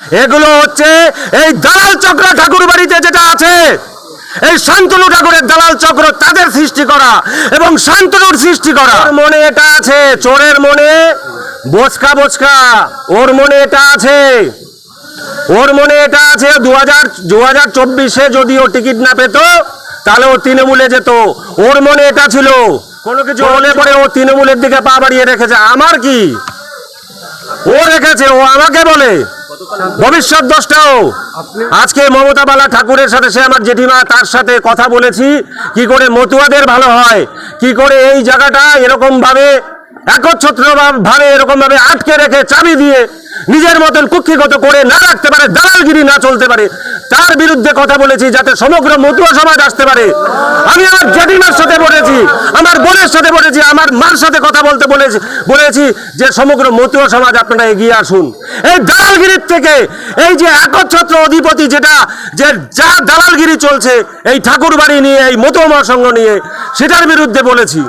এগুলো হচ্ছে এই দালাল চক্র ঠাকুর বাড়িতে যেটা আছে এই শান্তনু ঠাকুরের দালাল চক্র তাদের সৃষ্টি করা এবং শান্তনুর সৃষ্টি করা। ওর মনে এটা আছে চোরের মনে বোচকা বোচকা ওর মনে এটা আছে। ওর মনে এটা আছে দু হাজার দু হাজার চব্বিশে যদি ও টিকিট না পেত তাহলে ও তৃণমূলে যেত। ওর মনে এটা ছিল। কোনো কিছু হলে পরে ও তৃণমূলের দিকে পা বাড়িয়ে রেখেছে। আমার কি? ও রেখেছে ও আমাকে বলে। ভবিষ্যৎ দশটাও আজকে মমতা বালা ঠাকুরের সাথে সে আমার জেঠিমা তার সাথে কথা বলেছি কি করে মতুয়াদের ভালো হয় কি করে এই জায়গাটা এরকমভাবে ভাবে এরকমভাবে ভাবে এরকম ভাবে আটকে রেখে চাবি দিয়ে নিজের মতন কুক্ষিগত করে না রাখতে পারে দালালগিরি না চলতে পারে তার বিরুদ্ধে কথা বলেছি যাতে সমগ্র মতুয়া সমাজ আসতে পারে। আমি আমার জেঠিমার সাথে বলেছি, আমার বোনের সাথে বলেছি, আমার মার সাথে কথা বলতে বলেছি বলেছি যে সমগ্র মতুয়া সমাজ আপনারা এগিয়ে আসুন। এই দালালগিরির থেকে এই যে একচ্ছত্র অধিপতি যেটা, যে যা দালালগিরি চলছে, এই ঠাকুর বাড়ি নিয়ে, এই মতুয়া মহাসংঘ নিয়ে, সেটার বিরুদ্ধে বলেছি।